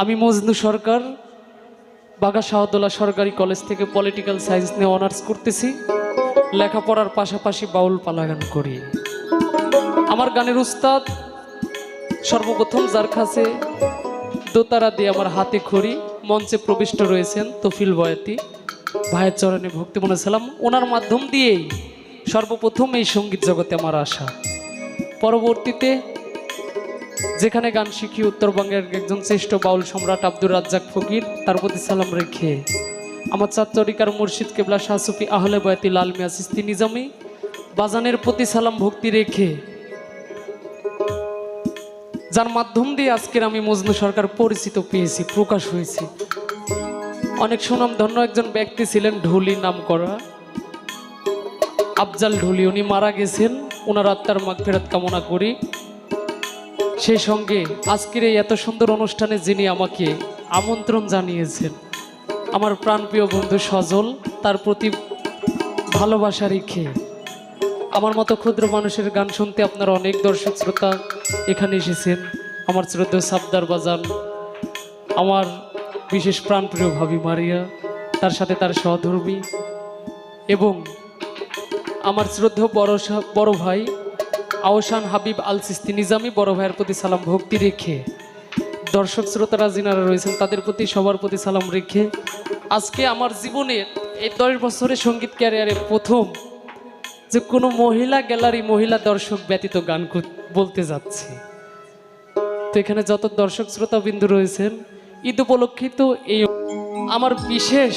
আমি মজনু সরকার, বাগা শাহদোলা সরকারি কলেজ থেকে পলিটিক্যাল সায়েন্স নিয়ে অনার্স করতেছি। লেখাপড়ার পাশাপাশি বাউল পালা গান করি। আমার গানের উস্তাদ সর্বপ্রথম যার কাছে দোতারা দিয়ে আমার হাতে খড়ি, মঞ্চে প্রবিষ্ট রয়েছেন তফিল বয়াতি। ভাইয়ের চরণে ভক্তি মনে ছিলাম ওনার মাধ্যম দিয়েই সর্বপ্রথম এই সংগীত জগতে আমার আশা। পরবর্তীতে যেখানে গান শিখি উত্তরবঙ্গের একজন শ্রেষ্ঠ বাউল সম্রাট আব্দুর রাজ্জাক ফকির তার প্রতি সালাম রেখে আমার চাত্তরিকার মুর্শিদ কেবলা শাহসুফি আহলে বয়াতি লাল মিয়া সিস্তি নিজামি বাজানের প্রতি সালাম ভক্তি রেখে যার মাধ্যম দিয়ে আজকের আমি মজনু সরকার পরিচিত পেয়েছি, প্রকাশ হয়েছি। অনেক সুনাম ধন্য একজন ব্যক্তি ছিলেন ঢুলি নাম করা। আফজাল ঢুলি, উনি মারা গেছেন। ওনার আত্মার মাগ ফেরত কামনা করি। সেই সঙ্গে আজকের এই এত সুন্দর অনুষ্ঠানে যিনি আমাকে আমন্ত্রণ জানিয়েছেন, আমার প্রাণপ্রিয় বন্ধু সজল, তার প্রতি ভালোবাসা রেখে, আমার মতো ক্ষুদ্র মানুষের গান শুনতে আপনারা অনেক দর্শক শ্রোতা এখানে এসেছেন, আমার শ্রদ্ধা সাবদার বাজান, আমার বিশেষ প্রাণপ্রিয় ভাবি মারিয়া, তার সাথে তার সহধর্মী এবং আমার শ্রদ্ধেয় বড় বড় ভাই আওসান হাবিব আল সিস্তি নিজামি বড় ভাইয়ের প্রতি সালাম, ভক্তি রেখে দর্শক শ্রোতারা যিনারা রয়েছেন, তাদের প্রতি, সবার প্রতি সালাম রেখে আজকে আমার জীবনের এই দশ বছরের সংগীত ক্যারিয়ারে প্রথম যে কোনো মহিলা গ্যালারি মহিলা দর্শক ব্যতীত গান বলতে যাচ্ছি। তো এখানে যত দর্শক শ্রোতা বিন্দু রয়েছেন, ঈদ উপলক্ষিত এই আমার বিশেষ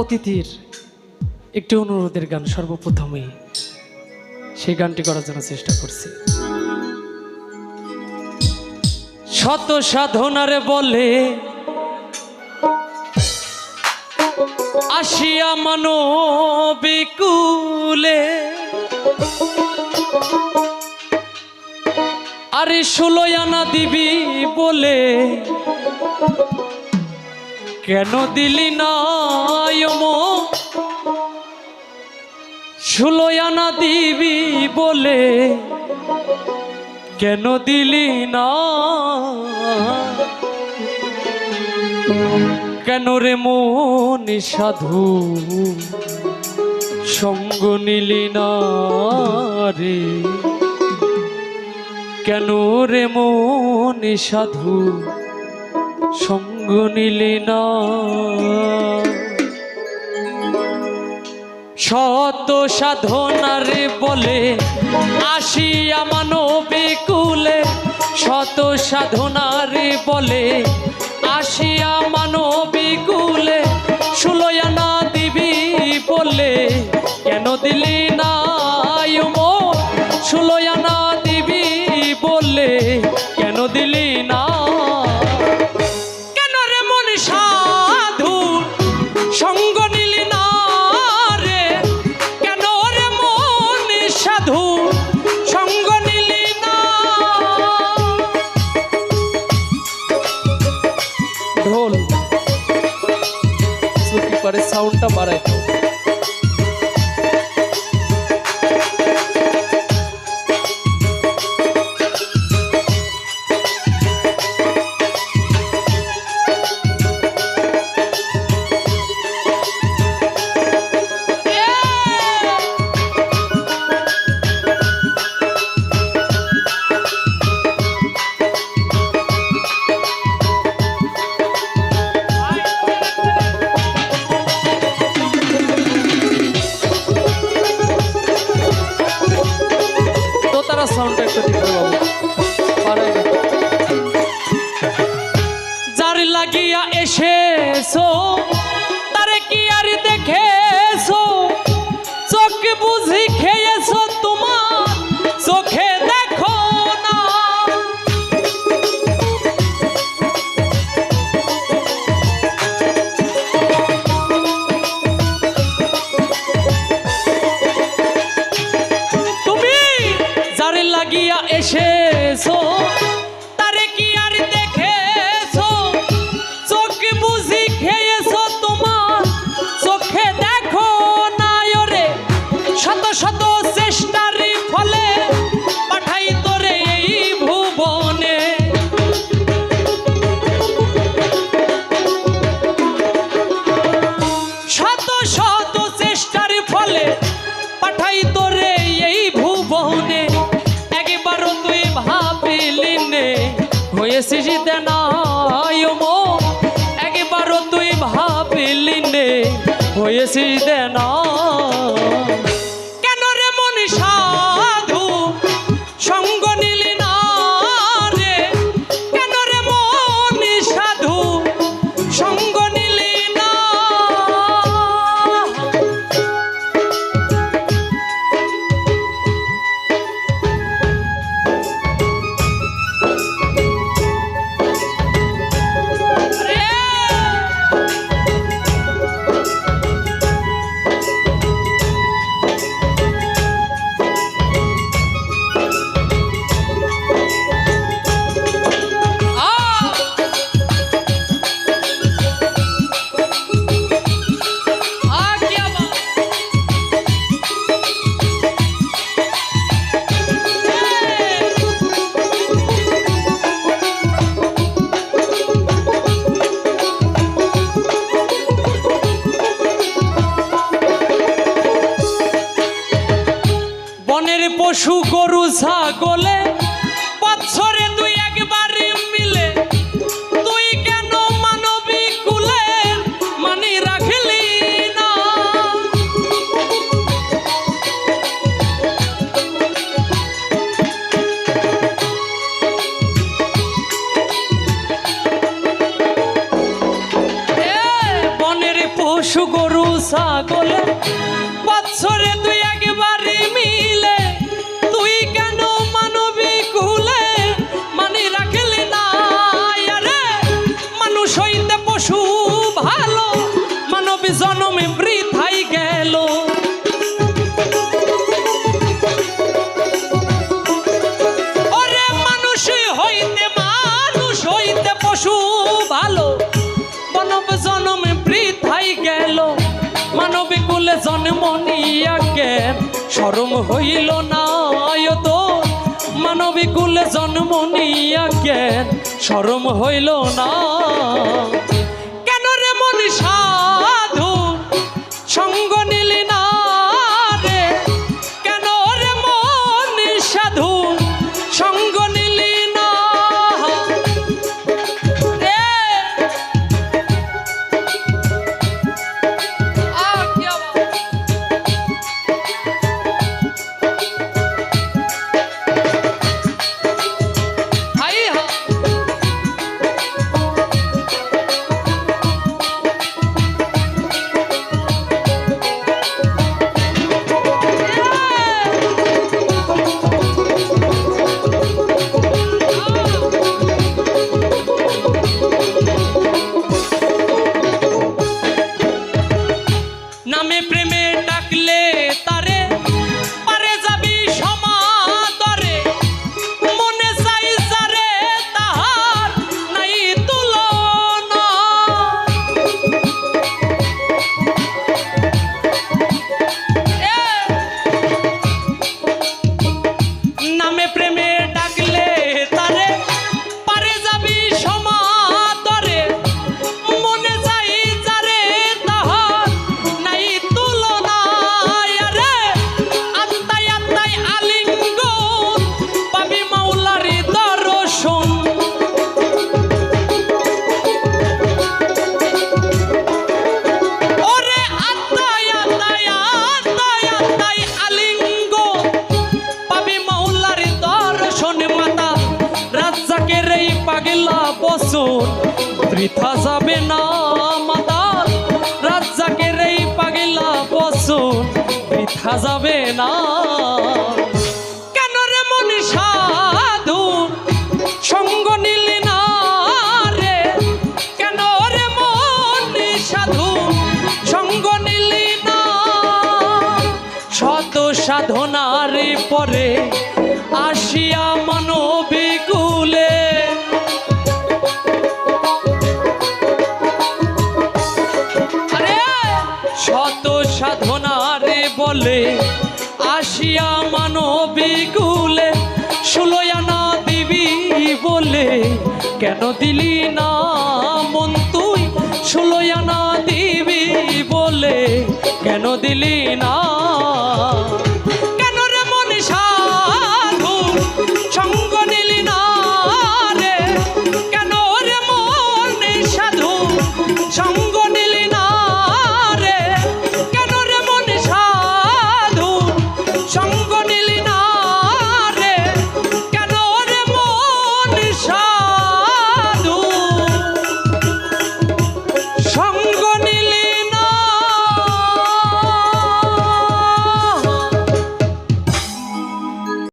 অতিথির একটি অনুরোধের গান সর্বপ্রথমেই। সেই গানটি করার জন্য চেষ্টা করছি। শত সাধনারে বলে আসিয়া মানবিকুলে আরে ষোলো আনা দিবি বলে কেন দিলি না ষোলো আনা দিবি বলে কেন দিলি না? কেন রে মন সাধু সঙ্গ নিলি না রে? কেন রে মন সাধু সঙ্গ নিলি না? শত সাধনার বলে আসিয়া মানবে কুলে। শত সাধনার বলে আসিয়া মানবে কুলে। সুলয়ানা দিবি বলে, কেন দিলি না মো সুলয়ানা পারে বেশি দেনা পশু গরু, ছাগলে বছরে দুই একবার মিলে। তুই কেন মানবী কুলে মানি রাখলি না? বনের পশু গরু, ছাগলে মানব কুলে জন্ম নিয়াকে সরম হইল না আয়ত। মানব কুলে জন্ম নিয়াকে সরম হইল না। নামে প্রেমে ডাকলে তারে, পারে যাবি সমাদরে। মনে চাই যারে তাহার নাই তুলনা। নামে প্রেমে রসুন বৃথা যাবে না। কেন দিলি না।